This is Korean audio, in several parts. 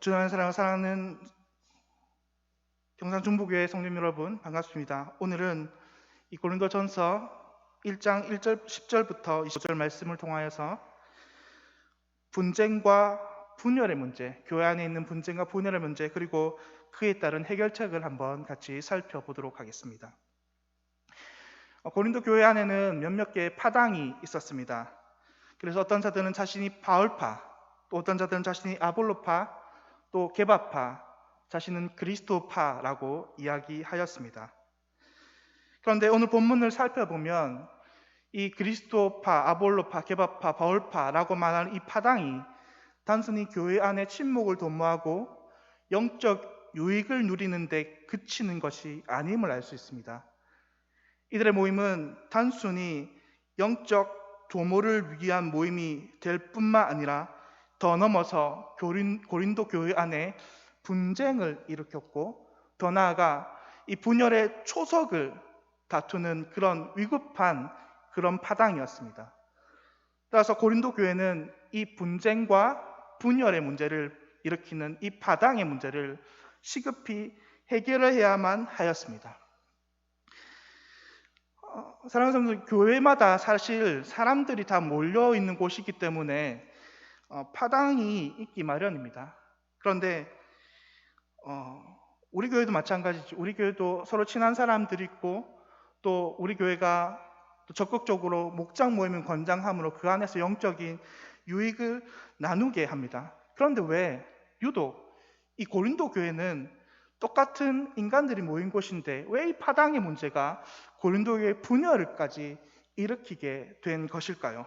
주님의 사랑을 사랑하는 경산 중부교회 성님 여러분 반갑습니다. 오늘은 이 고린도 전서 1장 1절 10절부터 20절 말씀을 통하여서 분쟁과 분열의 문제, 교회 안에 있는 분쟁과 분열의 문제 그리고 그에 따른 해결책을 한번 같이 살펴보도록 하겠습니다. 어, 고린도 교회 안에는 몇몇 개의 파당이 있었습니다. 그래서 어떤 자들은 자신이 바울파, 또 어떤 자들은 자신이 아볼로파, 또 개바파, 자신은 그리스도파라고 이야기하였습니다. 그런데 오늘 본문을 살펴보면 이 그리스도파, 아볼로파, 개바파, 바울파라고 말하는 이 파당이 단순히 교회 안에 침묵을 도모하고 영적 유익을 누리는데 그치는 것이 아님을 알 수 있습니다. 이들의 모임은 단순히 영적 도모를 위한 모임이 될 뿐만 아니라 더 넘어서 고린, 고린도 교회 안에 분쟁을 일으켰고 더 나아가 이 분열의 초석을 다투는 그런 위급한 그런 파당이었습니다. 따라서 고린도 교회는 이 분쟁과 분열의 문제를 일으키는 이 파당의 문제를 시급히 해결을 해야만 하였습니다. 어, 사랑하는 교회마다 사실 사람들이 다 몰려 있는 곳이기 때문에 어, 파당이 있기 마련입니다. 그런데 어, 우리 교회도 마찬가지죠. 우리 교회도 서로 친한 사람들이 있고 또 우리 교회가 또 적극적으로 목장 모임을 권장함으로 그 안에서 영적인 유익을 나누게 합니다. 그런데 왜 유독 이 고린도 교회는 똑같은 인간들이 모인 곳인데 왜 이 파당의 문제가 고린도 교회 분열까지 일으키게 된 것일까요?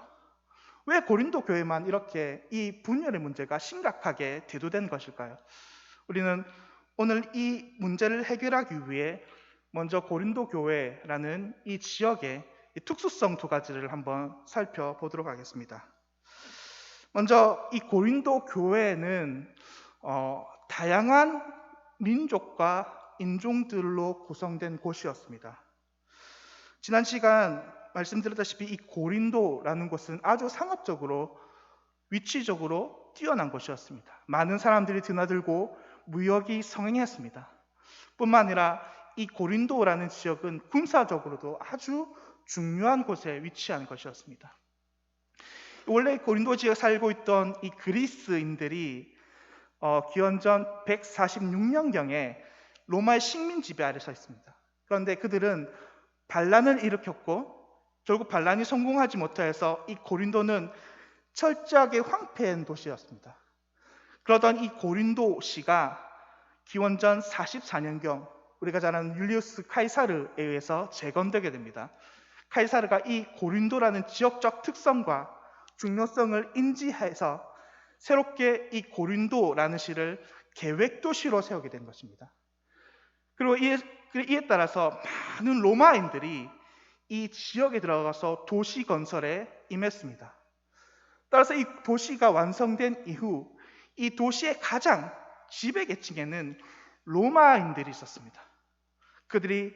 왜 고린도 교회만 이렇게 이 분열의 문제가 심각하게 대두된 것일까요? 우리는 오늘 이 문제를 해결하기 위해 먼저 고린도 교회라는 이 지역의 이 특수성 두 가지를 한번 살펴보도록 하겠습니다. 먼저 이 고린도 교회는 어, 다양한 민족과 인종들로 구성된 곳이었습니다. 지난 시간 말씀드렸다시피 이 고린도라는 곳은 아주 상업적으로 위치적으로 뛰어난 곳이었습니다. 많은 사람들이 드나들고 무역이 성행했습니다. 뿐만 아니라 이 고린도라는 지역은 군사적으로도 아주 중요한 곳에 위치한 것이었습니다. 원래 고린도 지역에 살고 있던 이 그리스인들이 어, 기원전 146년경에 로마의 식민 지배 아래 서 있습니다. 그런데 그들은 반란을 일으켰고 결국 반란이 성공하지 못해서 이 고린도는 철저하게 황폐한 도시였습니다. 그러던 이 고린도시가 기원전 44년경 우리가 잘 아는 율리우스 카이사르에 의해서 재건되게 됩니다. 카이사르가 이 고린도라는 지역적 특성과 중요성을 인지해서 새롭게 이 고린도라는 시를 계획 도시로 세우게 된 것입니다. 그리고 이에, 이에 따라서 많은 로마인들이 이 지역에 들어가서 도시 건설에 임했습니다. 따라서 이 도시가 완성된 이후 이 도시의 가장 지배 계층에는 로마인들이 있었습니다. 그들이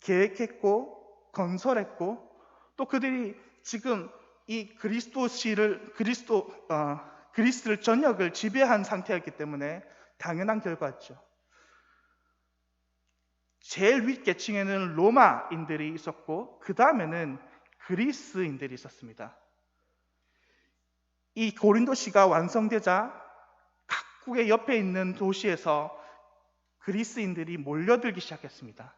계획했고 건설했고 또 그들이 지금 이 그리스도시를 그리스도 어, 그리스를 전역을 지배한 상태였기 때문에 당연한 결과였죠. 제일 윗계층에는 로마인들이 있었고 그 다음에는 그리스인들이 있었습니다. 이 고린도시가 완성되자 각국의 옆에 있는 도시에서 그리스인들이 몰려들기 시작했습니다.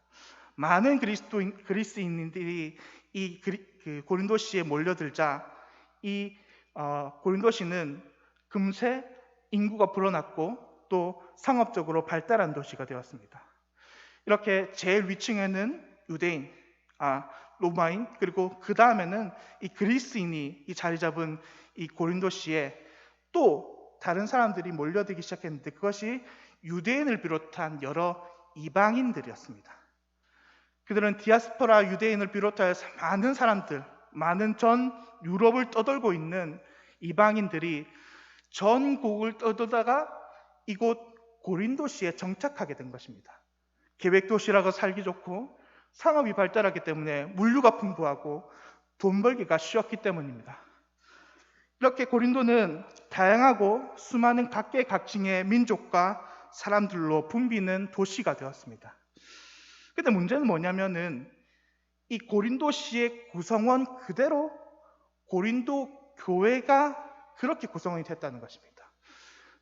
많은 그리스도인, 그리스인들이 이 그리, 그 고린도시에 몰려들자 이 어, 고린도시는 금세 인구가 불어났고 또 상업적으로 발달한 도시가 되었습니다. 이렇게 제일 위층에는 유대인, 아, 로마인, 그리고 그 다음에는 이 그리스인이 이 자리 잡은 이 고린도시에 또 다른 사람들이 몰려들기 시작했는데 그것이 유대인을 비롯한 여러 이방인들이었습니다. 그들은 디아스포라 유대인을 비롯하여서 많은 사람들, 많은 전 유럽을 떠돌고 있는 이방인들이 전국을 떠돌다가 이곳 고린도시에 정착하게 된 것입니다. 계획 도시라고 살기 좋고 상업이 발달하기 때문에 물류가 풍부하고 돈 벌기가 쉬웠기 때문입니다. 이렇게 고린도는 다양하고 수많은 각계각층의 민족과 사람들로 붐비는 도시가 되었습니다. 근데 문제는 뭐냐면은 이 고린도시의 구성원 그대로 고린도 교회가 그렇게 구성이 됐다는 것입니다.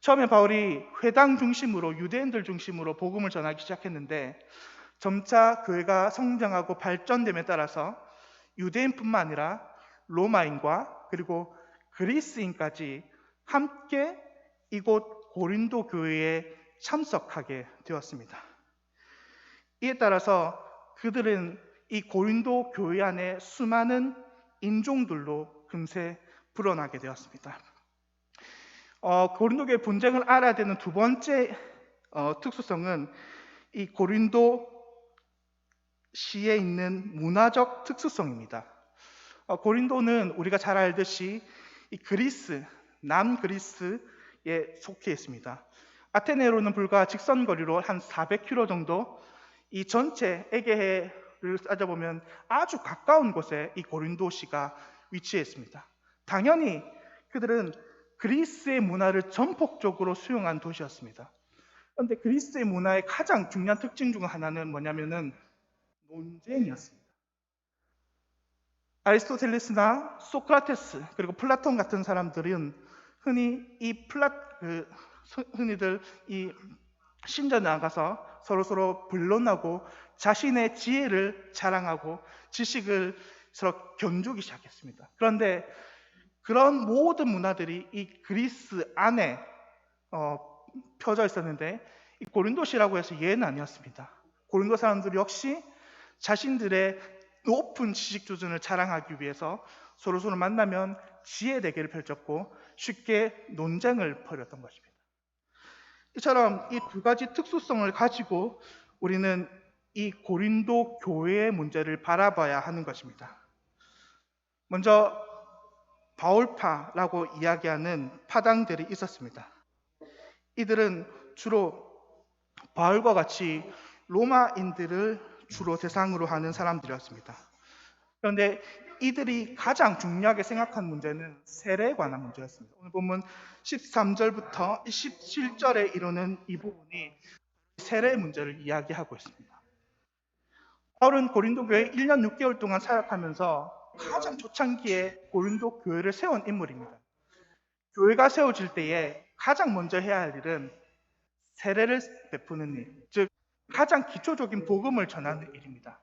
처음에 바울이 회당 중심으로 유대인들 중심으로 복음을 전하기 시작했는데 점차 교회가 성장하고 발전됨에 따라서 유대인뿐만 아니라 로마인과 그리고 그리스인까지 함께 이곳 고린도 교회에 참석하게 되었습니다. 이에 따라서 그들은 이 고린도 교회 안에 수많은 인종들로 금세 불어나게 되었습니다. 어, 고린도 교회 분쟁을 알아야 되는 두 번째 어, 특수성은 이 고린도 시에 있는 문화적 특수성입니다. 어, 고린도는 우리가 잘 알듯이 이 그리스, 남 그리스에 속해 있습니다. 아테네로는 불과 직선 거리로 한 400km 정도 이 전체 에게해를 따져보면 아주 가까운 곳에 이 고린도시가 위치해 있습니다. 당연히 그들은 그리스의 문화를 전폭적으로 수용한 도시였습니다. 그런데 그리스의 문화의 가장 중요한 특징 중 하나는 뭐냐면은 논쟁이었습니다. 아리스토텔레스나 소크라테스 그리고 플라톤 같은 사람들은 흔히 이 플라 그, 흔히들 이 신전에 나가서 서로 서로 불론하고 자신의 지혜를 자랑하고 지식을 서로 견주기 시작했습니다. 그런데 그런 모든 문화들이 이 그리스 안에 어, 펴져 있었는데 이 고린도시라고 해서 예는 아니었습니다. 고린도 사람들 역시 자신들의 높은 지식 수준을 자랑하기 위해서 서로 서로 만나면 지혜 대결을 펼쳤고 쉽게 논쟁을 벌였던 것입니다. 이처럼 이 두 가지 특수성을 가지고 우리는 이 고린도 교회의 문제를 바라봐야 하는 것입니다. 먼저 바울파라고 이야기하는 파당들이 있었습니다. 이들은 주로 바울과 같이 로마인들을 주로 대상으로 하는 사람들이었습니다. 그런데 이들이 가장 중요하게 생각한 문제는 세례에 관한 문제였습니다. 오늘 보면 13절부터 17절에 이르는 이 부분이 세례 문제를 이야기하고 있습니다. 바울은 고린도 교회에 1년 6개월 동안 사역하면서 가장 초창기에 고린도 교회를 세운 인물입니다. 교회가 세워질 때에 가장 먼저 해야 할 일은 세례를 베푸는 일, 즉 가장 기초적인 복음을 전하는 일입니다.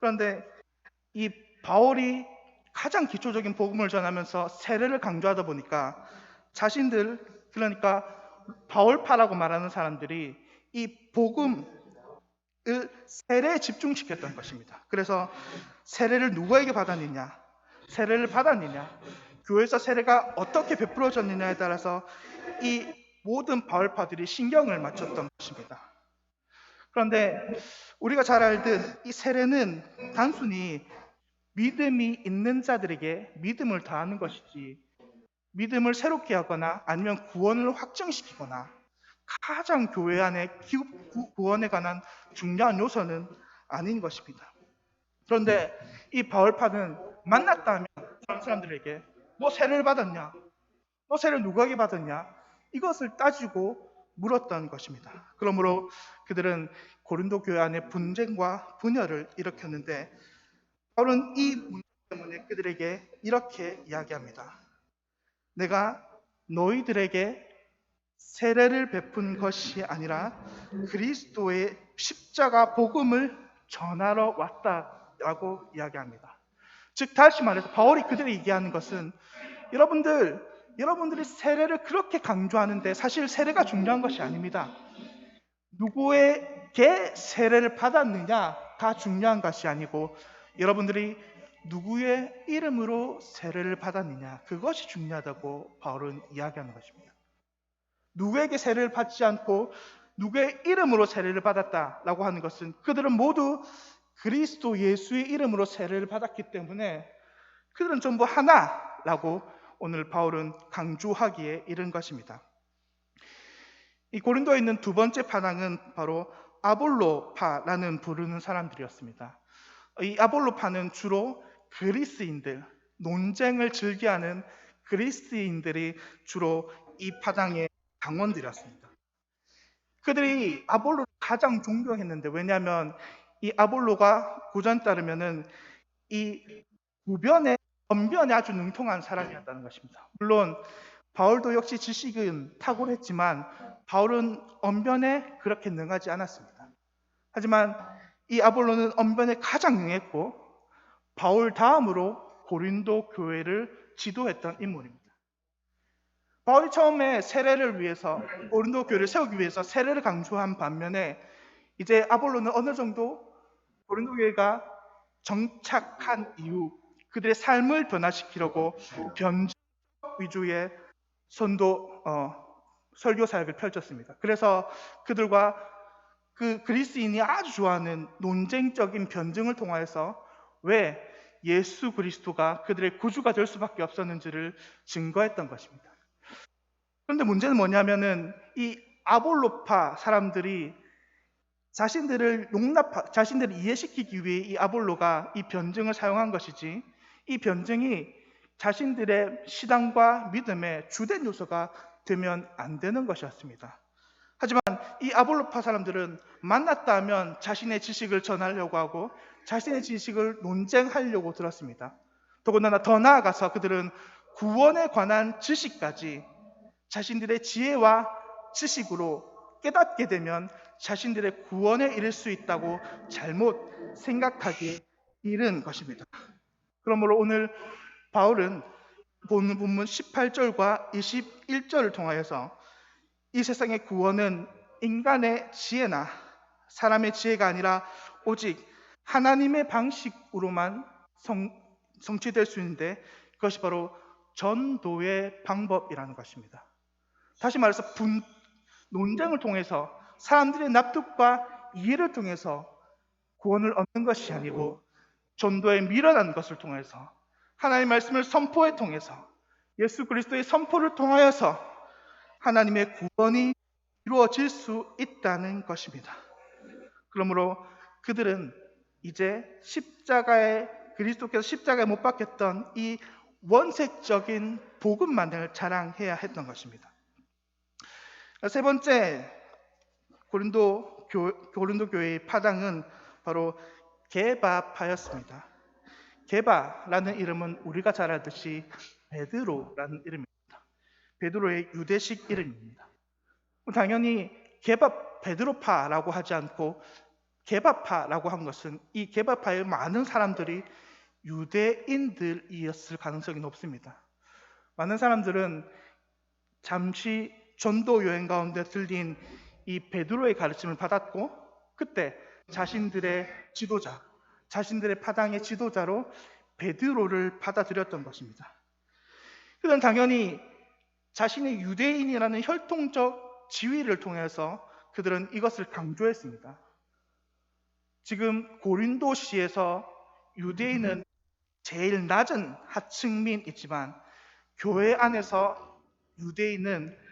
그런데 이 바울이 가장 기초적인 복음을 전하면서 세례를 강조하다 보니까 자신들 그러니까 바울파라고 말하는 사람들이 이 복음을 세례에 집중시켰던 것입니다. 그래서 세례를 누구에게 받았느냐, 세례를 받았느냐, 교회에서 세례가 어떻게 베풀어졌느냐에 따라서 이 모든 바울파들이 신경을 맞췄던 것입니다. 그런데 우리가 잘 알듯 이 세례는 단순히 믿음이 있는 자들에게 믿음을 더하는 것이지 믿음을 새롭게 하거나 아니면 구원을 확정시키거나 가장 교회 안에 구원에 관한 중요한 요소는 아닌 것입니다. 그런데 이 바울파는 만났다면 그런 사람들에게 너 세례를 받았냐? 너 세례를 누구에게 받았냐? 이것을 따지고 물었던 것입니다. 그러므로 그들은 고린도 교회 안에 분쟁과 분열을 일으켰는데 바울은 이 문제 때문에 그들에게 이렇게 이야기합니다. 내가 너희들에게 세례를 베푼 것이 아니라 그리스도의 십자가 복음을 전하러 왔다라고 이야기합니다. 즉 다시 말해서 바울이 그들이 얘기하는 것은 여러분들 여러분들이 세례를 그렇게 강조하는데 사실 세례가 중요한 것이 아닙니다. 누구에게 세례를 받았느냐가 중요한 것이 아니고 여러분들이 누구의 이름으로 세례를 받았느냐 그것이 중요하다고 바울은 이야기하는 것입니다. 누구에게 세례를 받지 않고 누구의 이름으로 세례를 받았다라고 하는 것은 그들은 모두 그리스도 예수의 이름으로 세례를 받았기 때문에 그들은 전부 하나라고 오늘 바울은 강조하기에 이른 것입니다. 이 고린도에 있는 두 번째 파당은 바로 아볼로파라는 부르는 사람들이었습니다. 이 아볼로파는 주로 그리스인들, 논쟁을 즐겨하는 그리스인들이 주로 이 파당의 당원들이었습니다. 그들이 아볼로를 가장 존경했는데 왜냐하면 이 아볼로가 구전 따르면은 이 우변에 언변에 아주 능통한 사람이었다는 것입니다. 물론 바울도 역시 지식은 탁월했지만 바울은 언변에 그렇게 능하지 않았습니다. 하지만 이 아볼로는 언변에 가장 능했고 바울 다음으로 고린도 교회를 지도했던 인물입니다. 바울이 처음에 세례를 위해서 고린도 교회를 세우기 위해서 세례를 강조한 반면에 이제 아볼로는 어느 정도 고린도 교회가 정착한 이후 그들의 삶을 변화시키려고 변증 위주의 선도 어, 설교 사역을 펼쳤습니다. 그래서 그들과 그 그리스인이 아주 좋아하는 논쟁적인 변증을 통하여서 왜 예수 그리스도가 그들의 구주가 될 수밖에 없었는지를 증거했던 것입니다. 그런데 문제는 뭐냐면은 이 아볼로파 사람들이 자신들을 용납, 자신들을 이해시키기 위해 이 아볼로가 이 변증을 사용한 것이지 이 변증이 자신들의 시당과 믿음의 주된 요소가 되면 안 되는 것이었습니다. 하지만 이 아볼로파 사람들은 만났다 하면 자신의 지식을 전하려고 하고 자신의 지식을 논쟁하려고 들었습니다. 더군다나 더 나아가서 그들은 구원에 관한 지식까지 자신들의 지혜와 지식으로 깨닫게 되면 자신들의 구원에 이를 수 있다고 잘못 생각하기 이른 것입니다. 그러므로 오늘 바울은 본 본문 18절과 21절을 통하여서 이 세상의 구원은 인간의 지혜나 사람의 지혜가 아니라 오직 하나님의 방식으로만 성, 성취될 수 있는데 그것이 바로 전도의 방법이라는 것입니다. 다시 말해서 분, 논쟁을 통해서 사람들의 납득과 이해를 통해서 구원을 얻는 것이 아니고 전도에 밀어난 것을 통해서 하나님의 말씀을 선포에 통해서 예수 그리스도의 선포를 통하여서 하나님의 구원이 이루어질 수 있다는 것입니다. 그러므로 그들은 이제 십자가에 그리스도께서 십자가에 못 박혔던 이 원색적인 복음만을 자랑해야 했던 것입니다. 세 번째 고린도 교, 고린도 교회의 파당은 바로 개바파였습니다. 개바라는 이름은 우리가 잘 알듯이 베드로라는 이름입니다. 베드로의 유대식 이름입니다. 당연히 개바 베드로파라고 하지 않고 개바파라고 한 것은 이 개바파의 많은 사람들이 유대인들이었을 가능성이 높습니다. 많은 사람들은 잠시 전도 여행 가운데 들린 이 베드로의 가르침을 받았고 그때 자신들의 지도자, 자신들의 파당의 지도자로 베드로를 받아들였던 것입니다. 그는 당연히 자신의 유대인이라는 혈통적 지위를 통해서 그들은 이것을 강조했습니다. 지금 고린도시에서 유대인은 제일 낮은 하층민이지만 교회 안에서 유대인은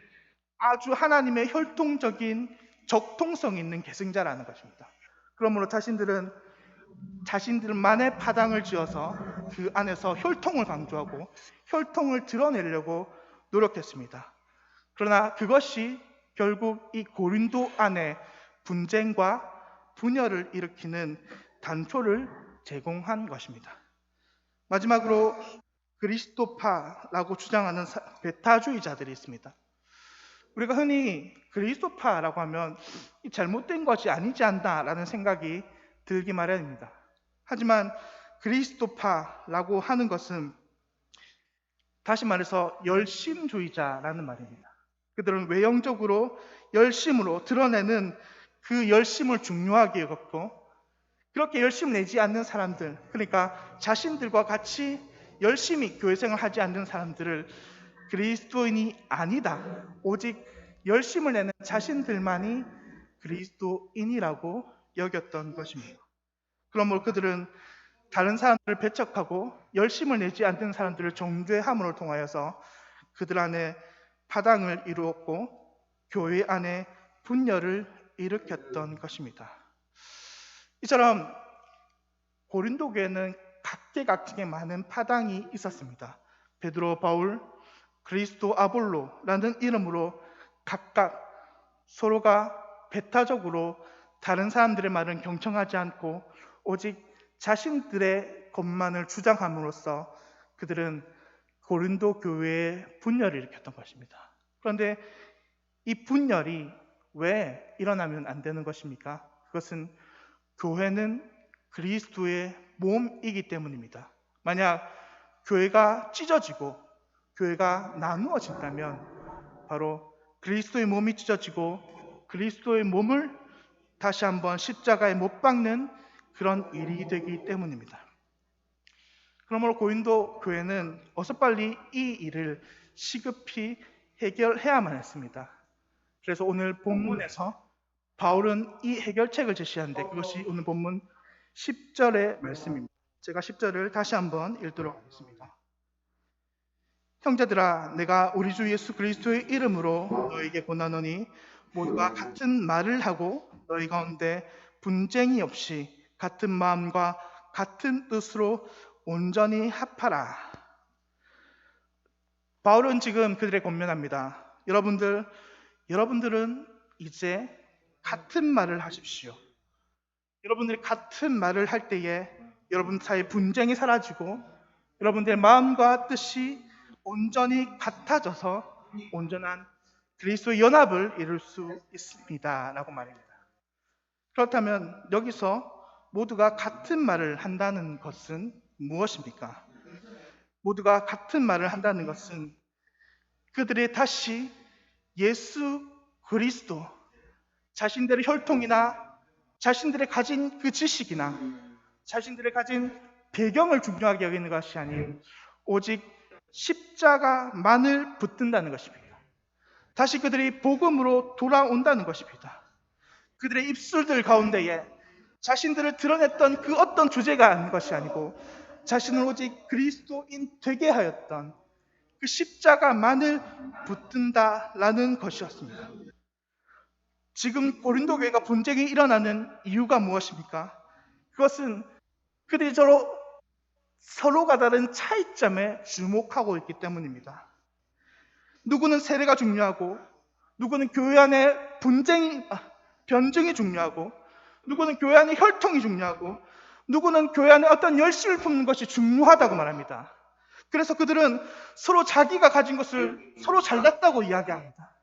아주 하나님의 혈통적인 적통성 있는 계승자라는 것입니다. 그러므로 자신들은 자신들만의 파당을 지어서 그 안에서 혈통을 강조하고 혈통을 드러내려고 노력했습니다. 그러나 그것이 결국 이 고린도 안에 분쟁과 분열을 일으키는 단초를 제공한 것입니다. 마지막으로 그리스도파라고 주장하는 베타주의자들이 있습니다. 우리가 흔히 그리스도파라고 하면 잘못된 것이 아니지 않나라는 생각이 들기 마련입니다. 하지만 그리스도파라고 하는 것은 다시 말해서 열심주의자라는 말입니다. 그들은 외형적으로 열심으로 드러내는 그 열심을 중요하게 여겼고 그렇게 열심 내지 않는 사람들, 그러니까 자신들과 같이 열심히 교회 생활 하지 않는 사람들을 그리스도인이 아니다. 오직 열심을 내는 자신들만이 그리스도인이라고 여겼던 것입니다. 그러므로 그들은 다른 사람들을 배척하고 열심을 내지 않는 사람들을 정죄함으로 통하여서 그들 안에 파당을 이루었고 교회 안에 분열을 일으켰던 것입니다. 이처럼 고린도 교회는 각계각층의 많은 파당이 있었습니다. 베드로, 바울, 그리스도 아볼로라는 이름으로 각각 서로가 배타적으로 다른 사람들의 말은 경청하지 않고 오직 자신들의 것만을 주장함으로써 그들은 고린도 교회에 분열을 일으켰던 것입니다. 그런데 이 분열이 왜 일어나면 안 되는 것입니까? 그것은 교회는 그리스도의 몸이기 때문입니다. 만약 교회가 찢어지고 교회가 나누어진다면 바로 그리스도의 몸이 찢어지고 그리스도의 몸을 다시 한번 십자가에 못 박는 그런 일이 되기 때문입니다. 그러므로 고인도 교회는 어서 빨리 이 일을 시급히 해결해야만 했습니다. 그래서 오늘 본문에서 바울은 이 해결책을 제시하는데 그것이 오늘 본문 10절의 말씀입니다. 제가 10절을 다시 한번 읽도록 하겠습니다. 형제들아 내가 우리 주 예수 그리스도의 이름으로 너에게 권하노니 모두가 같은 말을 하고 너희 가운데 분쟁이 없이 같은 마음과 같은 뜻으로 온전히 합하라. 바울은 지금 그들의 권면합니다. 여러분들, 여러분들은 이제 같은 말을 하십시오. 여러분들이 같은 말을 할 때에 여러분 사이의 분쟁이 사라지고 여러분들의 마음과 뜻이 온전히 같아져서 온전한 그리스도의 연합을 이룰 수 있습니다. 라고 말입니다. 그렇다면 여기서 모두가 같은 말을 한다는 것은 무엇입니까? 모두가 같은 말을 한다는 것은 그들이 다시 예수 그리스도 자신들의 혈통이나 자신들의 가진 그 지식이나 자신들의 가진 배경을 중요하게 여기는 것이 아닌 오직 십자가만을 붙든다는 것입니다. 다시 그들이 복음으로 돌아온다는 것입니다. 그들의 입술들 가운데에 자신들을 드러냈던 그 어떤 주제가 아닌 것이 아니고 자신을 오직 그리스도인 되게 하였던 그 십자가만을 붙든다라는 것이었습니다. 지금 고린도 교회가 분쟁이 일어나는 이유가 무엇입니까? 그것은 그들이 서로 서로가 다른 차이점에 주목하고 있기 때문입니다. 누구는 세례가 중요하고, 누구는 교회 안에 분쟁이, 아, 변증이 중요하고, 누구는 교회 안에 혈통이 중요하고, 누구는 교회 안에 어떤 열심을 품는 것이 중요하다고 말합니다. 그래서 그들은 서로 자기가 가진 것을 서로 잘났다고 이야기합니다.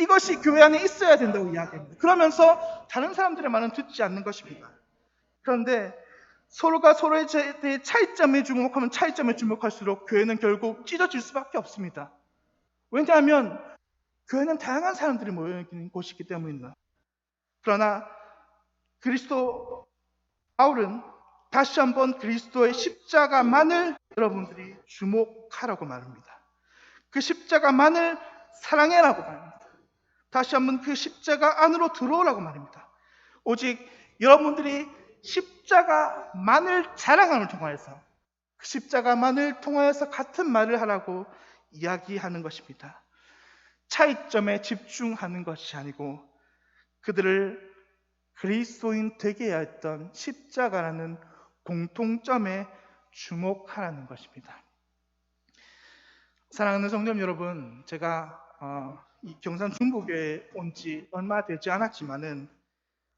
이것이 교회 안에 있어야 된다고 이야기합니다. 그러면서 다른 사람들의 말은 듣지 않는 것입니다. 그런데 서로가 서로의 차이점에 주목하면 차이점에 주목할수록 교회는 결국 찢어질 수밖에 없습니다. 왜냐하면 교회는 다양한 사람들이 모여 있는 곳이기 때문입니다. 그러나 그리스도 바울은 다시 한번 그리스도의 십자가만을 여러분들이 주목하라고 말합니다. 그 십자가만을 사랑해라고 말합니다. 다시 한번 그 십자가 안으로 들어오라고 말입니다. 오직 여러분들이 십자가만을 자랑함을 통하여서 그 십자가만을 통하여서 같은 말을 하라고 이야기하는 것입니다. 차이점에 집중하는 것이 아니고 그들을 그리스도인 되게 했던 십자가라는 공통점에 주목하라는 것입니다. 사랑하는 성도 여러분, 제가 어, 이 경산 중부교회에 온 지 얼마 되지 않았지만은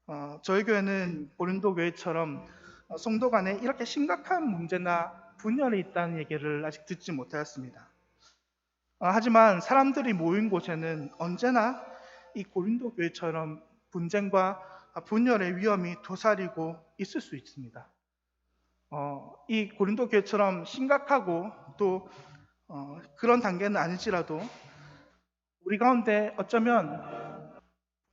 어, 저희 교회는 고린도 교회처럼 어, 성도 간에 이렇게 심각한 문제나 분열이 있다는 얘기를 아직 듣지 못하였습니다. 어, 하지만 사람들이 모인 곳에는 언제나 이 고린도 교회처럼 분쟁과 분열의 위험이 도사리고 있을 수 있습니다. 어, 이 고린도 교회처럼 심각하고 또 어, 그런 단계는 아닐지라도 우리 가운데 어쩌면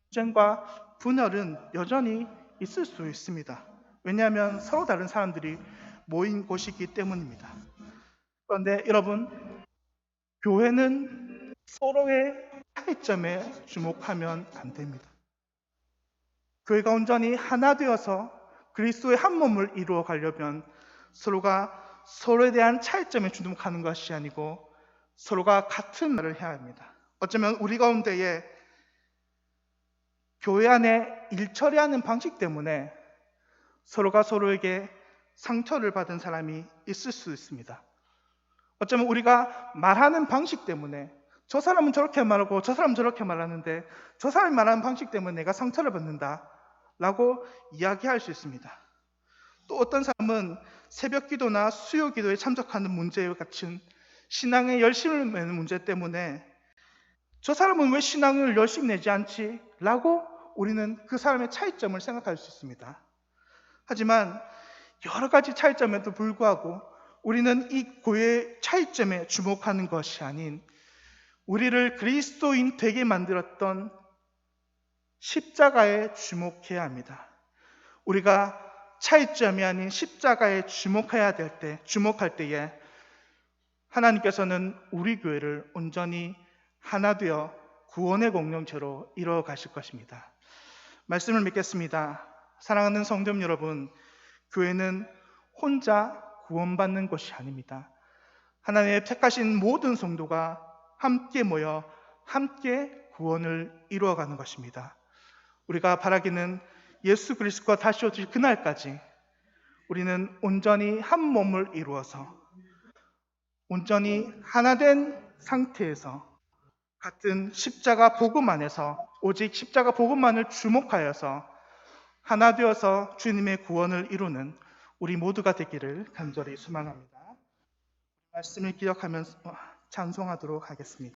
분쟁과 분열은 여전히 있을 수 있습니다. 왜냐하면 서로 다른 사람들이 모인 곳이기 때문입니다. 그런데 여러분, 교회는 서로의 차이점에 주목하면 안 됩니다. 교회가 온전히 하나 되어서 그리스도의 한 몸을 이루어 가려면 서로가 서로에 대한 차이점에 주목하는 것이 아니고 서로가 같은 말을 해야 합니다. 어쩌면 우리 가운데에 교회 안에 일 처리하는 방식 때문에 서로가 서로에게 상처를 받은 사람이 있을 수 있습니다. 어쩌면 우리가 말하는 방식 때문에 저 사람은 저렇게 말하고 저 사람은 저렇게 말하는데 저 사람이 말하는 방식 때문에 내가 상처를 받는다. 라고 이야기할 수 있습니다. 또 어떤 사람은 새벽 기도나 수요 기도에 참석하는 문제와 같은 신앙의 열심을 내는 문제 때문에 저 사람은 왜 신앙을 열심히 내지 않지? 라고 우리는 그 사람의 차이점을 생각할 수 있습니다. 하지만 여러 가지 차이점에도 불구하고 우리는 이 고유의 차이점에 주목하는 것이 아닌 우리를 그리스도인 되게 만들었던 십자가에 주목해야 합니다. 우리가 차이점이 아닌 십자가에 주목해야 될 때, 주목할 때에 하나님께서는 우리 교회를 온전히 하나 되어 구원의 공동체로 이루어 가실 것입니다. 말씀을 믿겠습니다. 사랑하는 성도 여러분, 교회는 혼자 구원받는 것이 아닙니다. 하나님의 택하신 모든 성도가 함께 모여 함께 구원을 이루어가는 것입니다. 우리가 바라기는 예수 그리스도가 다시 오실 그날까지 우리는 온전히 한 몸을 이루어서 온전히 하나 된 상태에서 같은 십자가 복음 안에서 오직 십자가 복음만을 주목하여서 하나 되어서 주님의 구원을 이루는 우리 모두가 되기를 간절히 소망합니다. 말씀을 기억하면서 찬송하도록 하겠습니다.